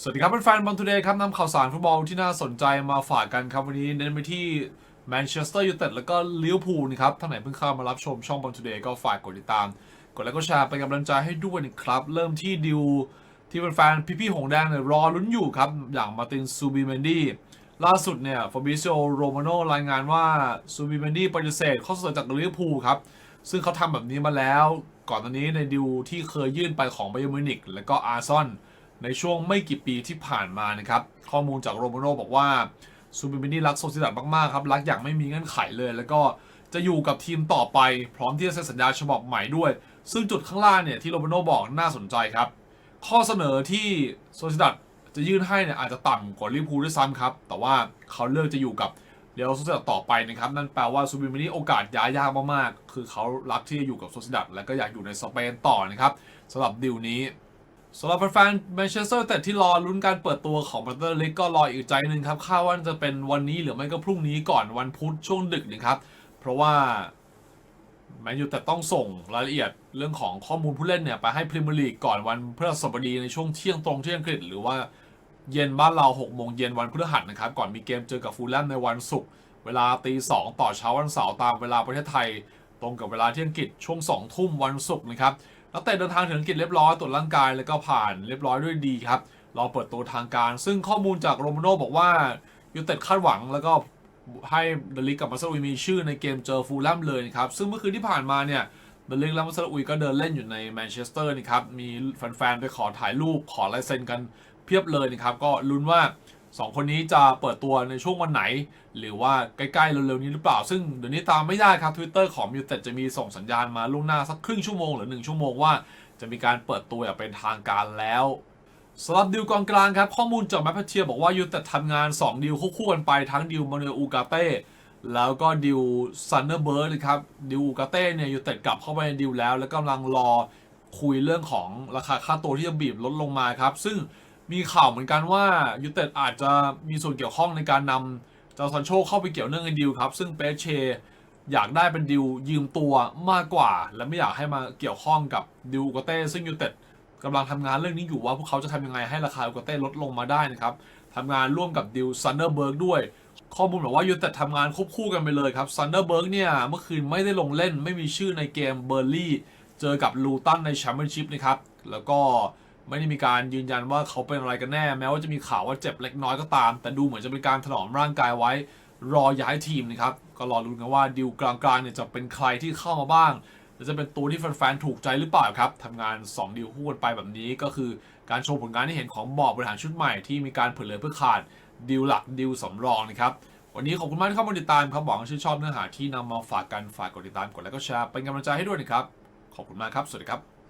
สวัสดีครับเป็นแฟนบอลทูเดย์ครับนำข่าวสารฟุตบอลที่น่าสนใจมาฝากกันครับวันนี้เน้นไปที่แมนเชสเตอร์ยูไนเต็ดแล้วก็ลิเวอร์พูลนะครับท่านไหนเพิ่งเข้ามารับชมช่องบอลทูเดย์ก็ฝากกดติดตาม กดไลค์กดแชร์เป็นกำลังใจให้ด้วยนะครับ เริ่มที่ดิวที่เป็นแฟนพี่ๆหงแดงเนี่ยรอลุ้นอยู่ครับ อย่างมาตินซูบิเมนดี้ล่าสุดเนี่ยฟาบิซิโอโรมาโนรายงานว่าซูบิเมนดี้ปฏิเสธข้อเสนอจากลิเวอร์พูลครับซึ่งเขาทำแบบนี้มาแล้ว ก่อนหน้านี้ในดิวที่เคยยื่นไปของไบเยอร์มิวนิกและก็อาร์ซอน ในช่วงไม่กี่ปีที่ผ่านมานะครับ ข้อมูลจากโรมาโนบอกว่าซูบิมินี่รักโซซิดัดมากๆครับ รักอย่างไม่มีเงื่อนไขเลย แล้วก็จะอยู่กับทีมต่อไป พร้อมที่จะเซ็นสัญญาฉบับใหม่ด้วย ซึ่งจุดข้างล่างเนี่ยที่โรมาโนบอกน่าสนใจครับ ข้อเสนอที่โซซิดัดจะยื่นให้เนี่ยอาจจะต่ำกว่าลิเวอร์พูลด้วยซ้ำครับ แต่ว่าเขาเลือกจะอยู่กับเรียวโซซิดัดต่อไปนะครับ นั่นแปลว่าซูบิมินี่โอกาสย้ายยากมากๆ คือเขารักที่จะอยู่กับโซซิดัดและก็อยากอยู่ในสเปนต่อนะครับสำหรับดิวนี้ สำหรับแฟนแมนเชสเตอร์แต่ที่รอลุ้นการเปิดตัวของบัตเตอร์ลิกก็รออีกใจหนึ่งครับคาดว่าจะเป็นวันนี้หรือไม่ก็พรุ่งนี้ก่อนวันพุธช่วงดึกนะครับ เพราะว่าแมนยูแต่ต้องส่งรายละเอียดเรื่องของข้อมูลผู้เล่นเนี่ย ไปให้พรีเมียร์ลีกก่อนวันพฤหัสบดีในช่วงเที่ยงตรงที่อังกฤษหรือว่าเย็นบ้านเรา6โมงเย็นวันพฤหัสนะครับ ก่อนมีเกมเจอกับฟูลแลมในวันศุกร์เวลาตีสองต่อเช้าวันเสาร์ตามเวลาประเทศไทย ตรงกับเวลาที่อังกฤษช่วง2ทุ่มวันศุกร์นะครับ นักเตะเดินทางถึงอังกฤษเรียบร้อยตรวจร่างกายแล้วก็ผ่านเรียบร้อยด้วยดีครับรอเปิดตัวทางการ ซึ่งข้อมูลจากโรมาโนบอกว่ายูเต็ดคาดหวังแล้วก็ให้เดลิกกับมาซาอุยมีชื่อในเกมเจอฟูลแลมเลยครับ ซึ่งเมื่อคืนที่ผ่านมาเนี่ยเดลิกและมาซาอุยก็เดินเล่นอยู่ในแมนเชสเตอร์นะครับ มีแฟนๆ ไปขอถ่ายรูปขอลายเซ็นกันเพียบเลยนะครับ ก็ลุ้นว่า สองคนนี้จะเปิดตัวในช่วงวันไหน หรือว่าใกล้ๆเร็วๆนี้หรือเปล่า ซึ่งเดี๋ยวนี้ตามไม่ได้ครับ Twitter ของมิวเต็ดจะมีส่งสัญญาณมาล่วงหน้าสักครึ่งชั่วโมงหรือ 1 ชั่วโมงว่าจะมีการเปิดตัวอย่างเป็นทางการแล้วสำหรับดิวกองกลางครับ ข้อมูลจากแมพเทียบอกว่ายูเต็ดทำงาน 2 ดิวคู่กันไปทั้งดิวมาเนลอูกาเต้แล้วก็ดิวซันเนอร์เบิร์ดครับดิวอูกาเต้เนี่ยยูเต็ดกลับเข้าไปในดิวแล้ว แล้วกำลังรอคุยเรื่องของราคาค่าตัวที่จะบีบลดลงมาครับ ซึ่ง มีข่าวเหมือนกันว่ายูเต็ดอาจจะมีส่วนเกี่ยวข้องในการนำจ้าซันโชเข้าไปเกี่ยวเนื่องในดีลครับ ซึ่งเปเชอยากได้เป็นดิวยืมตัวมากกว่า และไม่อยากให้มาเกี่ยวข้องกับดิวกาเต้ซึ่งยูเต็ดกำลังทำงานเรื่องนี้อยู่ว่าพวกเขาจะทำยังไงให้ราคาอุกาเต้ลดลงมาได้นะครับทำงานร่วมกับดิวซันเดอร์เบิร์กด้วย ข้อมูลบอกว่ายูเต็ดทำงานควบคู่กันไปเลยครับซันเดอร์เบิร์กเนี่ยเมื่อคืนไม่ได้ลงเล่นไม่มีชื่อในเกมเบอร์ลี่เจอกับลูตันในแชมเปี้ยนชิพนะครับแล้วก็ ไม่ได้มีการยืนยันว่าเขาเป็นอะไรกันแน่ แม้ว่าจะมีข่าวว่าเจ็บเล็กน้อยก็ตาม แต่ดูเหมือนจะเป็นการถนอมร่างกายไว้ รอย้ายทีมนะครับ ก็รอลุ้นกันว่าดิวกลางๆเนี่ยจะเป็นใครที่เข้ามาบ้างและจะเป็นตัวที่แฟนๆถูกใจหรือเปล่าครับทำงาน 2 ดิวคู่กันไปแบบนี้ก็คือการโชว์ผลงานที่เห็นของบอร์ดบริหารชุดใหม่ที่มีการเผยเลยเพื่อขาดดิวหลักดิวสำรองนะครับวันนี้ขอบคุณมากที่เข้ามาติดตามครับหวังว่าชื่นชอบเนื้อหาที่นำมาฝากกันฝากกดติดตามกดไลค์กดแชร์เป็นกำลังใจให้ด้วยนะครับขอบคุณมากครับสวัสดีครับ